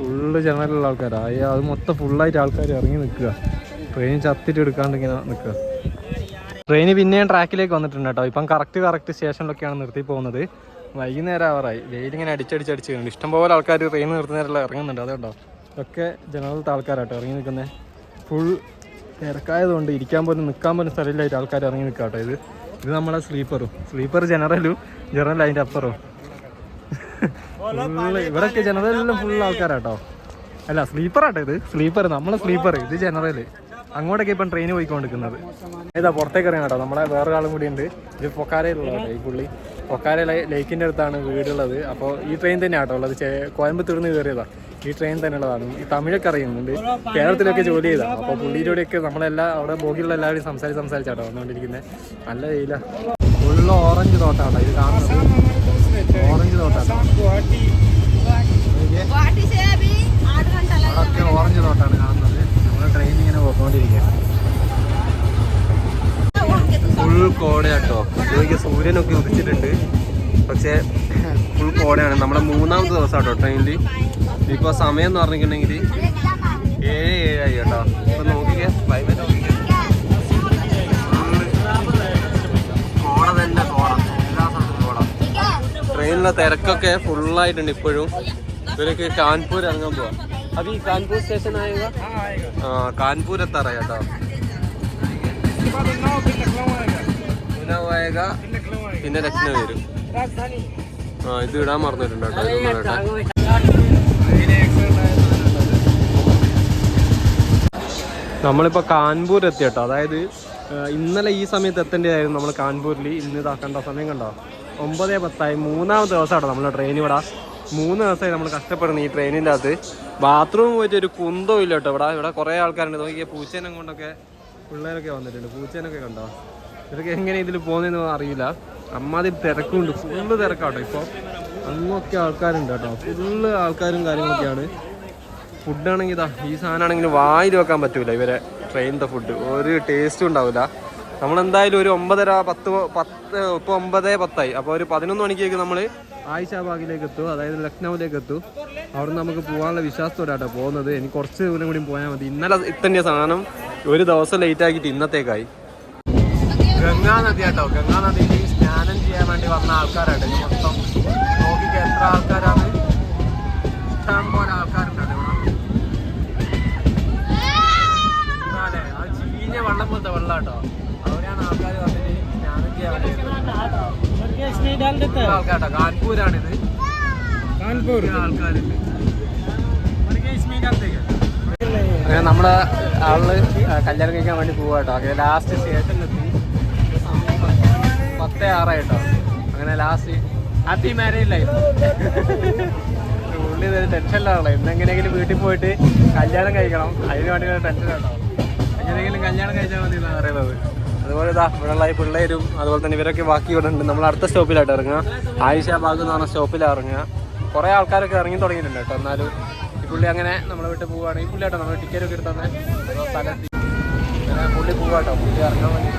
ഫുള്ള് ജനറലുള്ള ആൾക്കാരാ. അയ്യ അത് മൊത്തം ഫുള്ളായിട്ട് ആൾക്കാർ ഇറങ്ങി നിൽക്കുക. ട്രെയിൻ ചത്തിട്ട് എടുക്കാണ്ട് ഇങ്ങനെ നിൽക്കുക. ട്രെയിൻ പിന്നെയും ട്രാക്കിലേക്ക് വന്നിട്ടുണ്ട് കേട്ടോ. ഇപ്പം കറക്റ്റ് കറക്റ്റ് സ്റ്റേഷനിലൊക്കെയാണ് നിർത്തി പോകുന്നത്. വൈകുന്നേരം ആവാറായി വെയിലിങ്ങനെ ഇങ്ങനെ അടിച്ച് വരുന്നുണ്ട്. ഇഷ്ടംപോലെ ആൾക്കാർ ട്രെയിൻ നിർത്തുന്നവരെല്ലാം ഇറങ്ങുന്നുണ്ട്. അതുകൊണ്ടോ? ഇതൊക്കെ ജനറലത്തെ ആൾക്കാരാട്ടോ ഇറങ്ങി നിൽക്കുന്നത് ഫുൾ തിരക്കായതുകൊണ്ട് ഇരിക്കാൻ പോലും നിൽക്കാൻ പോലും സ്ഥലമില്ലായിട്ട് ആൾക്കാർ ഇറങ്ങി നിൽക്കുക കേട്ടോ ഇത്. ഇത് നമ്മളെ സ്ലീപ്പറും സ്ലീപ്പർ ജനറലും ജനറൽ അതിന്റെ അപ്പുറവും ഫുള്ള് ജനറൽ എല്ലാം ഫുൾ ആൾക്കാരാട്ടോ. അല്ല സ്ലീപ്പർ ആട്ടോ ഇത്. സ്ലീപ്പർ നമ്മളെ സ്ലീപ്പർ ഇത് ജനറൽ അങ്ങോട്ടൊക്കെ ഇപ്പം ട്രെയിൻ പോയിക്കൊണ്ടിരിക്കുന്നത്. ഇതാ പുറത്തേക്ക് ഇറങ്ങാം കേട്ടോ. നമ്മളെ വേറെ ആളും കൂടി ഉണ്ട്. ഇത് പൊക്കാരയിലുള്ള കേട്ടോ ഈ പുള്ളി. പൊക്കാര ലേക്കിന്റെ അടുത്താണ് വീടുള്ളത്. അപ്പോൾ ഈ ട്രെയിൻ തന്നെയാണ് കേട്ടോ ഉള്ളത്. ചേ- കോയമ്പത്തൂരിൽ നിന്ന് കയറിയതാ. ഈ ട്രെയിൻ തന്നെ ഉള്ളതാണ് ഈ തമിഴൊക്കെ അറിയുന്നുണ്ട്. കേരളത്തിലൊക്കെ ജോലി ചെയ്താ. അപ്പോൾ പുള്ളിയിലൂടെയൊക്കെ നമ്മളെല്ലാം അവിടെ ബോഗിലുള്ള എല്ലാവരും സംസാരിച്ച് സംസാരിച്ചാട്ടോ വന്നുകൊണ്ടിരിക്കുന്നത് നല്ല വെയില. ഫുള്ള് ഓറഞ്ച് തോട്ടാണ് ഇത് കാണുന്നത്. ഓറഞ്ച് തോട്ടാണ്. അതൊക്കെ ഓറഞ്ച് തോട്ടാണ് കാണുന്നത്. നമ്മൾ ട്രെയിൻ ഇങ്ങനെ പോയിക്കൊണ്ടിരിക്കുകയാണ്. ഫുൾ കോടയാട്ടോ. ഇതൊക്കെ സൂര്യനൊക്കെ ഉദിച്ചിട്ടുണ്ട്. പക്ഷേ ഫുൾ കോടയാണ്. നമ്മുടെ മൂന്നാമത്തെ ദിവസമാട്ടോ ട്രെയിനിൽ ഇപ്പോൾ സമയം എന്ന് പറഞ്ഞിട്ടുണ്ടെങ്കിൽ ഏഴ് ഏഴായി കേട്ടോ. ഇപ്പം നോക്കിക്കേ. ക്ലൈമറ്റ് ട്രെയിനിലെ തിരക്കൊക്കെ ഫുള്ളായിട്ടുണ്ട് ഇപ്പോഴും. ഇവരൊക്കെ കാൺപൂർ ഇറങ്ങാൻ പോവാ. അത് ഈ കാൺപൂർ സ്റ്റേഷൻ ആയക ആ കാൺപൂർ എത്താറായി കേട്ടോ ഉന്നാവായക പിന്നെ ലക്നൗ വരും. ആ ഇത് ഇടാൻ മറന്നിട്ടുണ്ട് കേട്ടോ നമ്മളിപ്പോൾ കാൺപൂർ എത്തി കേട്ടോ അതായത് ഇന്നലെ ഈ സമയത്ത് എത്തേണ്ടതായിരുന്നു നമ്മൾ കാൺപൂരിൽ ഇന്ന് ഇതാക്കേണ്ട സമയം കണ്ടോ? ഒമ്പതേ പത്തായി. മൂന്നാമത്തെ ദിവസമാണ് നമ്മൾ ട്രെയിൻ ഇവിടെ. മൂന്ന് ദിവസമായി നമ്മൾ കഷ്ടപ്പെടുന്നത് ഈ ട്രെയിനിന്റെ അകത്ത്. ബാത്റൂം പോയിട്ട് ഒരു കുന്തവും ഇല്ല കേട്ടോ ഇവിടെ. ഇവിടെ കുറേ ആൾക്കാരുണ്ട്. നോക്കിയ പൂച്ചേനെ കൊണ്ടൊക്കെ പിള്ളേരൊക്കെ വന്നിട്ടുണ്ട്. പൂച്ചേനൊക്കെ കണ്ടോ? ഇവരൊക്കെ എങ്ങനെ ഇതിൽ പോകുന്നതെന്ന് അറിയില്ല. അമ്മാതിരി തിരക്കുണ്ട്. ഫുള്ള് തിരക്കാട്ടോ ഇപ്പോൾ അങ്ങൊക്കെ ആൾക്കാരുണ്ട് കേട്ടോ. ഫുള്ള് ആൾക്കാരും കാര്യങ്ങളൊക്കെയാണ്. ഫുഡാണെങ്കിൽ ഇതാ ഈ സാധനമാണെങ്കിൽ വായിൽ വെക്കാൻ പറ്റൂല ഇവരെ. ട്രെയിനിന്റെ ഫുഡ് ഒരു ടേസ്റ്റും ഉണ്ടാവില്ല. നമ്മളെന്തായാലും ഒരു ഒമ്പതര പത്ത് പത്ത് ഇപ്പോൾ ഒമ്പതേ പത്തായി. അപ്പോൾ ഒരു പതിനൊന്ന് മണിക്കേക്ക് നമ്മൾ ആയിഷാബാഗിലേക്ക് എത്തും. അതായത് ലക്നൗവിലേക്ക് എത്തും. അവിടെ നമുക്ക് പോകാനുള്ള വിശ്വാസത്തോടാട്ടോ പോകുന്നത്. എനിക്ക് കുറച്ച് ദൂരം കൂടി പോയാൽ മതി. ഇന്നലെ ഇത്തന്നെ സാധനം ഒരു ദിവസം ലേറ്റ് ആക്കിയിട്ട് ഇന്നത്തേക്കായി. ഗംഗാ നദി കേട്ടോ ഗംഗാ നദിയിൽ സ്നാനം ചെയ്യാൻ വേണ്ടി വന്ന ആൾക്കാരായിട്ട് ഇത് മൊത്തം നോക്കിക്ക് എത്ര ആൾക്കാരാണ്. ഇഷ്ടം പോലെ ആൾക്കാരുണ്ട് ഇവിടെ എന്നാലേ ആ ചീഞ്ഞ വെള്ളം പോലത്തെ വെള്ളം കേട്ടോ ആൾക്കാട്ടോ കാൺപൂരാണിത്. കാൺപൂർ. ആൾക്കാരുണ്ട്. അങ്ങനെ നമ്മളെ ആൾ കല്യാണം കഴിക്കാൻ വേണ്ടി പോവാ കേട്ടോ അങ്ങനെ ലാസ്റ്റ് സ്റ്റേഷനിലെത്തി. പത്തേ ആറായിട്ടോ. അങ്ങനെ ലാസ്റ്റ് ഹാപ്പി മാരേജ് ലൈഫ് ഉള്ളി ടെൻഷനിലാണല്ലോ ഇന്നെങ്ങനെയെങ്കിലും വീട്ടിൽ പോയിട്ട് കല്യാണം കഴിക്കണം. അതിന് വേണ്ടി ടെൻഷൻ കേട്ടോ എങ്ങനെയെങ്കിലും കല്യാണം കഴിച്ചാൽ മതി എന്നാണ് പറയുന്നത്. അതുപോലെ ഇതാ ഇവിടെയുള്ള പിള്ളേരും അതുപോലെ തന്നെ ഇവരൊക്കെ ബാക്കി ഇവിടെ ഉണ്ട്. നമ്മൾ അടുത്ത സ്റ്റോപ്പിലായിട്ട് ഇറങ്ങുക. ആയിഷ ബാഗ് എന്ന് പറഞ്ഞ സ്റ്റോപ്പിലാണ് ഇറങ്ങുക. കുറേ ആൾക്കാരൊക്കെ ഇറങ്ങി തുടങ്ങിയിട്ടുണ്ട് കേട്ടോ. എന്നാലും ഈ പുള്ളി അങ്ങനെ നമ്മളെ വിട്ട് പോവുകയാണ്. ഈ പുള്ളി കേട്ടോ നമ്മൾ ടിക്കറ്റ് ഒക്കെ എടുത്തന്നെ തന്നെ. പുള്ളി പോവാട്ടോ പുള്ളി ഇറങ്ങാൻ വേണ്ടി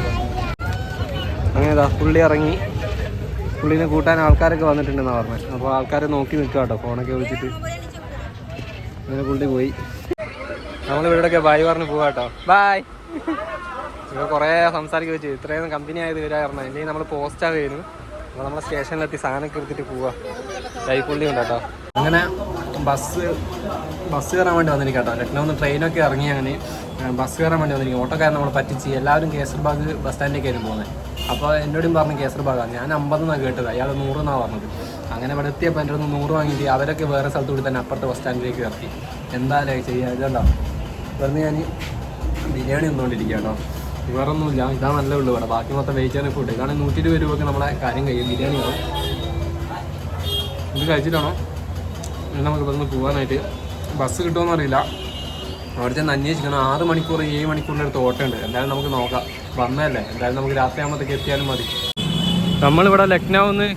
അങ്ങനെ ഇതാ പുള്ളി ഇറങ്ങി. പുള്ളിനെ കൂട്ടാൻ ആൾക്കാരൊക്കെ വന്നിട്ടുണ്ടെന്നാണ് പറഞ്ഞത് അപ്പോൾ ആൾക്കാരെ നോക്കി നിൽക്കുക കേട്ടോ ഫോണൊക്കെ വിളിച്ചിട്ട്. അങ്ങനെ പുള്ളി പോയി. നമ്മൾ ഇവിടെയൊക്കെ ബായ് പറഞ്ഞ് പോവാട്ടോ ബായ്. ഇവർ കുറേ സംസാരിക്കുക വെച്ചു ഇത്രയും കമ്പനി ആയത് വരാറുണ്ട് അല്ലെങ്കിൽ നമ്മൾ പോസ്റ്റാ വരുന്നു അപ്പോൾ നമ്മളെ സ്റ്റേഷനിലെത്തി സാധനമൊക്കെ എടുത്തിട്ട് പോവാ. കൈപ്പുള്ളി ഉണ്ട് കേട്ടോ. അങ്ങനെ ബസ് ബസ് കയറാൻ വേണ്ടി വന്നിരിക്കും കേട്ടോ ലക്നൗ നിന്ന് ട്രെയിനൊക്കെ ഇറങ്ങി അങ്ങനെ ബസ് കയറാൻ വേണ്ടി വന്നിരിക്കും. ഓട്ടോക്കാരൻ നമ്മൾ പറ്റിച്ച് എല്ലാവരും കേസർബാഗ് ബസ് സ്റ്റാൻഡിലേക്കായിരുന്നു പോകുന്നത്. അപ്പോൾ എന്നോടും പറഞ്ഞു കേസർബാഗാണ് ഞാൻ അമ്പതെന്നാണ് കേട്ടത്. അയാൾ നൂറെന്നാണ് പറഞ്ഞത്. അങ്ങനെ ഇവിടെ എത്തിയപ്പോൾ എന്റെ ഒന്ന് നൂറ് വാങ്ങിയിട്ട് അവരൊക്കെ വേറെ സ്ഥലത്ത് കൂടി തന്നെ അപ്പുറത്തെ ബസ് സ്റ്റാൻഡിലേക്ക് ഇറക്കി. എന്തായാലും ചെയ്യുക ഇതുണ്ടോ? വെറുതെ ഞാൻ ബിരിയാണി ഒന്നുകൊണ്ടിരിക്കുക കേട്ടോ വേറെ ഒന്നുമില്ല ഇതാ നല്ല ഉള്ളു ഇവിടെ. ബാക്കി മൊത്തം വെയിറ്റ് ഫുഡ് കാരണം നൂറ്റി ഇരുപത് രൂപയ്ക്ക് നമ്മളെ കാര്യം കഴിയും. ബിരിയാണി ഇത് കഴിച്ചിട്ടാണോ? ഇനി നമുക്ക് ഇവിടുന്ന് പോകാനായിട്ട് ബസ് കിട്ടുമെന്ന് അറിയില്ല. അവിടെ ചെന്ന് അന്വേഷിക്കണം. ആറ് മണിക്കൂർ ഏഴ് മണിക്കൂറിന്റെ അടുത്ത് ഓട്ടമുണ്ട് എന്തായാലും നമുക്ക് നോക്കാം. വന്നതല്ലേ? എന്തായാലും നമുക്ക് രാത്രി ആകുമ്പോഴത്തേക്ക് എത്തിയാലും മതി. നമ്മളിവിടെ ലക്നൗന്ന്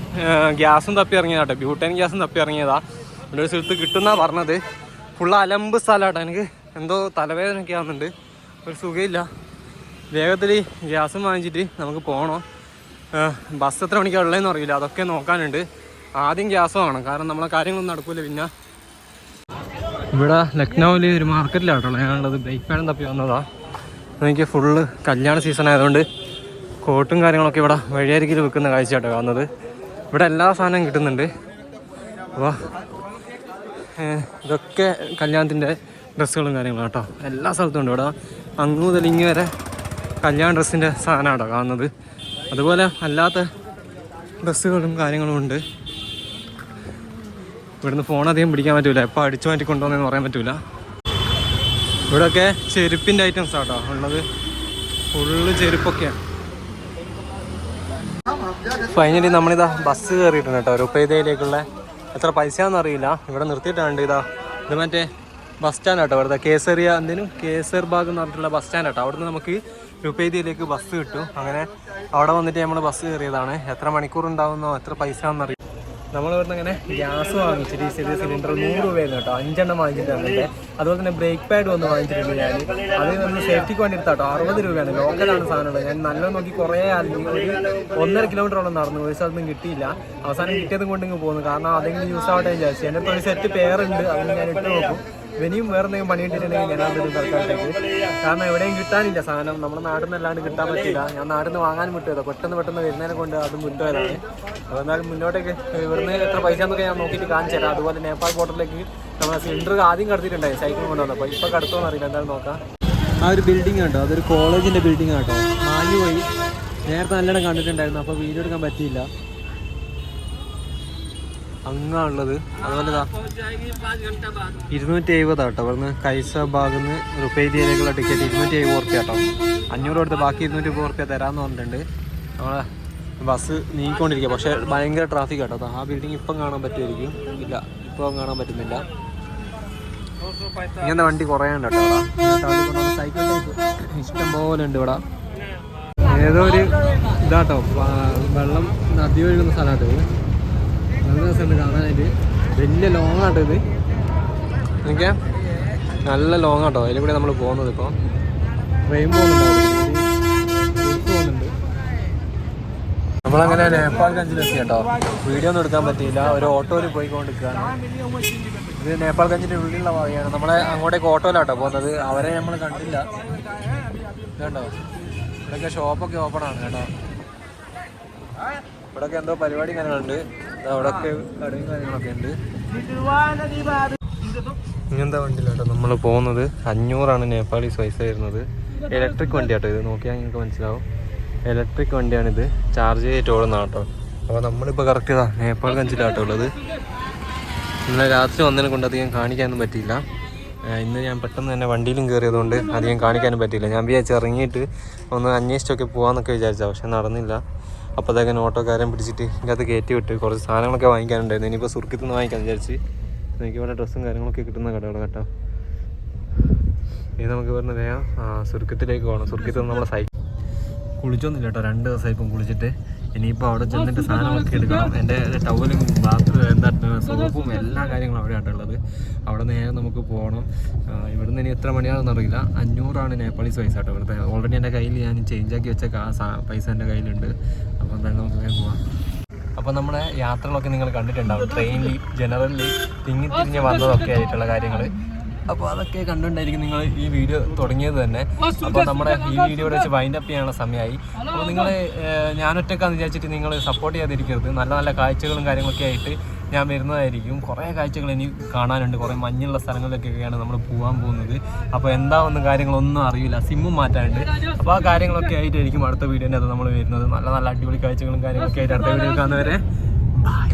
ഗ്യാസും തപ്പി ഇറങ്ങിയതാട്ടെ. ബ്യൂട്ടൈൻ ഗ്യാസും തപ്പി ഇറങ്ങിയതാ. ഇവിടെ ഒരു സ്ഥലത്ത് കിട്ടുന്ന പറഞ്ഞത്. ഫുള്ള് അലമ്പ് സ്ഥലമാട്ടോ. എനിക്ക് എന്തോ തലവേദനയൊക്കെ ആവുന്നുണ്ട്. ഒരു സുഖമില്ല വേഗത്തിൽ ഗ്യാസും വാങ്ങിച്ചിട്ട് നമുക്ക് പോകണം ബസ് എത്ര മണിക്കാണ് ഉള്ളതെന്ന് അറിയില്ല. അതൊക്കെ നോക്കാനുണ്ട്. ആദ്യം ഗ്യാസ് വേണം കാരണം നമ്മളെ കാര്യങ്ങളൊന്നും നടക്കൂല പിന്നെ. ഇവിടെ ലക്നൗവിൽ ഒരു മാർക്കറ്റിലായിട്ടുള്ളത് ഞാനുള്ളത് ബ്രേക്ക് പാഡും തപ്പി വന്നതാ. എനിക്ക് ഫുള്ള് കല്യാണ സീസൺ ആയതുകൊണ്ട് കോട്ടും കാര്യങ്ങളൊക്കെ ഇവിടെ വഴിയരികിൽ വെക്കുന്ന കാഴ്ചയാട്ടോ കാണുന്നത്. ഇവിടെ എല്ലാ സാധനവും കിട്ടുന്നുണ്ട്. അപ്പോൾ ഇതൊക്കെ കല്യാണത്തിന്റെ ഡ്രസ്സുകളും കാര്യങ്ങളും കേട്ടോ. എല്ലാ സ്ഥലത്തും ഉണ്ട് ഇവിടെ. അങ്ങ് മുതൽ ഇങ്ങ് വരെ കല്യാണ ഡ്രസ്സിന്റെ സാധനമാട്ടോ കാണുന്നത്. അതുപോലെ അല്ലാത്ത ഡ്രസ്സുകളും കാര്യങ്ങളും ഉണ്ട്. ഇവിടുന്ന് ഫോൺ അധികം പിടിക്കാൻ പറ്റില്ല എപ്പോൾ അടിച്ചു മാറ്റി കൊണ്ടുവന്നെന്ന് പറയാൻ പറ്റൂല. ഇവിടെയൊക്കെ ചെരുപ്പിന്റെ ഐറ്റംസ് ആട്ടോ ഉള്ളത്. ഫുള്ള് ചെരുപ്പൊക്കെയാണ്. ഫൈനലി നമ്മളിതാ ബസ് കയറിയിട്ടുണ്ട് കേട്ടോ. റുപ്പേദയിലേക്കുള്ള എത്ര പൈസയാണെന്ന് അറിയില്ല. ഇവിടെ നിർത്തിയിട്ടാണ് ഇതാ. ഇത് മറ്റേ ബസ് സ്റ്റാൻഡ് കേട്ടോ ഇവിടുത്തെ കേസറിയ എന്തിനും? കേസർ ബാഗ് എന്ന് പറഞ്ഞിട്ടുള്ള ബസ് സ്റ്റാൻഡ് കേട്ടോ അവിടുന്ന് നമുക്ക് രൂപേദിയിലേക്ക് ബസ് കിട്ടും. അങ്ങനെ അവിടെ വന്നിട്ട് നമ്മൾ ബസ് കയറിയതാണ്. എത്ര മണിക്കൂർ ഉണ്ടാവുന്നോ? എത്ര പൈസ ആണെന്നറിയില്ല നമ്മൾ ഇവിടുന്ന് ഇങ്ങനെ ഗ്യാസ് വാങ്ങിച്ചിട്ട് ചെറിയ സിലിണ്ടർ നൂറ് രൂപയായിരുന്നു കേട്ടോ. അഞ്ചെണ്ണം വാങ്ങിച്ചിട്ടുണ്ട് അതുപോലെ തന്നെ ബ്രേക്ക് പാഡ് ഒന്ന് വാങ്ങിച്ചിട്ടുണ്ട് ഞാൻ അത് നമ്മൾ സേഫ്റ്റിക്ക് വേണ്ടി എടുത്താട്ടോ. അറുപത് രൂപയാണ്. ലോക്കലാണ് സാധനമുള്ളത്. ഞാൻ നല്ല നോക്കി കുറേ അല്ലെങ്കിൽ ഒരു ഒന്നര കിലോമീറ്ററോളം നടന്നു. ഒരു സ്ഥലത്തും കിട്ടിയില്ല. അവസാനം കിട്ടിയതും കൊണ്ട് ഇങ്ങ് പോകുന്നു കാരണം അതെങ്കിലും യൂസ് ആവട്ടെ വിചാരിച്ചു. എന്റെ ഇപ്പോൾ ഒരു സെറ്റ് പേരുണ്ട് അത് ഞാൻ ഇട്ട് നോക്കും. ഇനിയും വേറെ എന്തെങ്കിലും പണി കിട്ടിയിട്ടുണ്ടെങ്കിൽ ഞാൻ അതൊരു സർക്കാരിലേക്ക് കാരണം എവിടെയും കിട്ടാനില്ല സാധനം. നമ്മുടെ നാട്ടിൽ നിന്ന് അല്ലാണ്ട് കിട്ടാൻ പറ്റില്ല. ഞാൻ നാട്ടിൽ നിന്ന് വാങ്ങാൻ വിട്ടുപോയതാ പെട്ടെന്ന് പെട്ടെന്ന് വരുന്നതിനെ കൊണ്ട് അതും വിട്ടുപോയതാണ് അപ്പോൾ എന്നാലും മുന്നോട്ടേക്ക് ഇവിടുന്ന് എത്ര പൈസ എന്നൊക്കെ ഞാൻ നോക്കിയിട്ട് കാണിച്ചു തരാം. അതുപോലെ നേപ്പാൾ ബോർഡറിലേക്ക് നമ്മൾ സിലിണ്ടർ ആദ്യം കടത്തിയിട്ടുണ്ടായി സൈക്കിൾ കൊണ്ടുവന്നപ്പോൾ ഇപ്പോൾ കടത്തുമെന്ന് അറിയില്ല. എന്തായാലും നോക്കാം. ആ ഒരു ബിൽഡിംഗ് ആട്ടോ അതൊരു കോളേജിന്റെ ബിൽഡിംഗ് ആട്ടോ മാഞ്ഞു പോയി നേരത്തെ നല്ലോണം കണ്ടിട്ടുണ്ടായിരുന്നു. അപ്പോൾ വീഡിയോ എടുക്കാൻ പറ്റിയില്ല. അങ്ങാണുള്ളത്. അതുപോലെ ഇരുന്നൂറ്റി എഴുപത് കേട്ടോ ഇവിടുന്ന് കൈസ ഭാഗത്ത് നിന്ന് ചെയ്തേക്കുള്ള ടിക്കറ്റ് ഇരുന്നൂറ്റി എഴുപത് ഉറുപ്പ്യ കേട്ടോ അഞ്ഞൂറ് കൊടുത്ത് ബാക്കി ഇരുന്നൂറ്റി മുപ്പത് ഉറുപ്പ്യ തരാമെന്ന് പറഞ്ഞിട്ടുണ്ട്. നമ്മളെ ബസ് നീങ്ങിക്കൊണ്ടിരിക്കുക പക്ഷേ ഭയങ്കര ട്രാഫിക് കേട്ടോ ആ ബിൽഡിംഗ് ഇപ്പം കാണാൻ പറ്റുമായിരിക്കും. ഇല്ല ഇപ്പം കാണാൻ പറ്റുന്നില്ല. ഇങ്ങനത്തെ വണ്ടി കുറേ ഉണ്ട് കേട്ടോ സൈക്കിൾ ഇഷ്ടം പോലെ ഉണ്ട് ഇവിടെ. ഏതോ ഒരു ഇതാട്ടോ. വെള്ളം നദി ഒഴുകുന്ന സ്ഥലമാട്ടോ രസമുണ്ട് കാണാനായിട്ട് വലിയ ലോങ് ആട്ടോ ഇത്. എനിക്ക് നല്ല ലോങ് ആട്ടോ. അതിൽ കൂടെ നമ്മൾ പോകുന്നത് ഇപ്പോൾ ട്രെയിൻ പോകുന്നുണ്ട് നമ്മളങ്ങനെ നേപ്പാൾ ഗഞ്ചിലെത്തി കേട്ടോ വീഡിയോ ഒന്നും എടുക്കാൻ പറ്റിയില്ല. ഒരു ഓട്ടോയിൽ പോയിക്കൊണ്ടിരിക്കുകയാണ്. ഇത് നേപ്പാൾ ഗഞ്ചിന്റെ ഉള്ളിലുള്ള വഴിയാണ്. നമ്മളെ അങ്ങോട്ടേക്ക് ഓട്ടോയിലാട്ടോ പോകുന്നത്. അവരെ നമ്മൾ കണ്ടില്ല. കേട്ടോ ഇവിടെയൊക്കെ ഷോപ്പൊക്കെ ഓപ്പൺ ആണ് കേട്ടോ. ഇവിടെയൊക്കെ എന്തോ പരിപാടി കാര്യങ്ങളുണ്ട് അവിടെയൊക്കെ കടയും കാര്യങ്ങളൊക്കെ ഉണ്ട്. ഇങ്ങനത്തെ വണ്ടിയിലാട്ടോ നമ്മൾ പോകുന്നത്. അഞ്ഞൂറാണ് നേപ്പാളി പൈസ വരുന്നത്. ഇലക്ട്രിക് വണ്ടിയാട്ടോ ഇത്. നോക്കിയാൽ നിങ്ങൾക്ക് മനസ്സിലാവും. ഇലക്ട്രിക് വണ്ടിയാണിത്. ചാർജ് ചെയ്തിട്ട് ഓടുന്ന കേട്ടോ. അപ്പോൾ നമ്മളിപ്പോൾ കറക്റ്റ് ഇതാ. നേപ്പാൾ ഗഞ്ചിലാട്ടോ ഉള്ളത്. ഇന്നലെ രാത്രി വന്നതിനെ കൊണ്ട് അധികം കാണിക്കാനൊന്നും പറ്റിയില്ല. ഇന്ന് ഞാൻ പെട്ടെന്ന് തന്നെ വണ്ടിയിലും കയറിയതുകൊണ്ട് അധികം കാണിക്കാനും പറ്റിയില്ല. ഞാൻ വിചാരിച്ച് ഇറങ്ങിയിട്ട് ഒന്ന് അന്വേഷിച്ചൊക്കെ പോകാമെന്നൊക്കെ വിചാരിച്ചാൽ പക്ഷെ നടന്നില്ല. അപ്പോഴത്തേക്കും ഓട്ടോക്കാരൻ പിടിച്ചിട്ട് ഇതിനകത്ത് കയറ്റി വിട്ട്. കുറച്ച് സാധനങ്ങളൊക്കെ വാങ്ങിക്കാനുണ്ടായിരുന്നു. ഇനിയിപ്പോൾ സുർക്കിത്ത് നിന്ന് വാങ്ങിക്കാൻ വിചാരിച്ച്. എനിക്ക് ഇവിടെ ഡ്രസ്സും കാര്യങ്ങളൊക്കെ കിട്ടുന്ന കടകൾ കേട്ടോ. ഇത് നമുക്ക് പറഞ്ഞ വേഗം സുർക്കത്തിലേക്ക് പോകണം സുർക്കത്ത് നമ്മുടെ സൈക്കിൾ കുളിച്ചൊന്നുമില്ല കേട്ടോ. രണ്ട് ദിവസമായി ഇപ്പം കുളിച്ചിട്ട്. ഇനിയിപ്പോൾ അവിടെ ചെന്നിട്ട് സാധനങ്ങളൊക്കെ എടുക്കണം. എന്റെ ടവലും ബാത്റൂം എന്താ സോപ്പും എല്ലാ കാര്യങ്ങളും അവിടെ ഉള്ളത്. അവിടെ നേരെ നമുക്ക് പോകണം. ഇവിടുന്ന് ഇനി എത്ര മണിയാണെന്ന് അറിയില്ല. അഞ്ഞൂറാണ് നേപ്പാളീസ് പൈസ കേട്ടോ ഇവിടുത്തെ. ഓൾറെഡി എന്റെ കയ്യിൽ ഞാൻ ചേഞ്ച് ആക്കി വെച്ച പൈസ എന്റെ കയ്യിലുണ്ട്. അപ്പോൾ എന്തായാലും നമുക്ക് വേഗം പോവാം. അപ്പോൾ നമ്മുടെ യാത്രകളൊക്കെ നിങ്ങൾ കണ്ടിട്ടുണ്ടാവും. ട്രെയിനിൽ ജനറലിൽ തിങ്ങി തിരിഞ്ഞ് വന്നതൊക്കെ ആയിട്ടുള്ള കാര്യങ്ങൾ അപ്പോൾ അതൊക്കെ കണ്ടുകൊണ്ടായിരിക്കും നിങ്ങൾ ഈ വീഡിയോ തുടങ്ങിയത് തന്നെ. അപ്പോൾ നമ്മുടെ ഈ വീഡിയോയുടെ വെച്ച് വൈൻഡ് അപ്പ് ചെയ്യാനുള്ള സമയമായി. അപ്പോൾ നിങ്ങൾ ഞാനൊറ്റക്കാന്ന് വിചാരിച്ചിട്ട് നിങ്ങൾ സപ്പോർട്ട് ചെയ്യാതിരിക്കരുത്. നല്ല നല്ല കാഴ്ചകളും കാര്യങ്ങളൊക്കെ ആയിട്ട് ഞാൻ വരുന്നതായിരിക്കും. കുറേ കാഴ്ചകൾ ഇനി കാണാനുണ്ട്. കുറേ മഞ്ഞുള്ള സ്ഥലങ്ങളിലൊക്കെയാണ് നമ്മൾ പോകാൻ പോകുന്നത്. അപ്പോൾ എന്താവുന്ന കാര്യങ്ങളൊന്നും അറിയില്ല. സിമ്മും മാറ്റാനുണ്ട്. അപ്പോൾ ആ കാര്യങ്ങളൊക്കെ ആയിട്ടായിരിക്കും അടുത്ത വീഡിയോന്റെ അത് നമ്മൾ വരുന്നത്. നല്ല നല്ല അടിപൊളി കാഴ്ചകളും കാര്യങ്ങളൊക്കെ ആയിട്ട് അടുത്ത വീഡിയോ കാണുന്നവരെ. ബൈ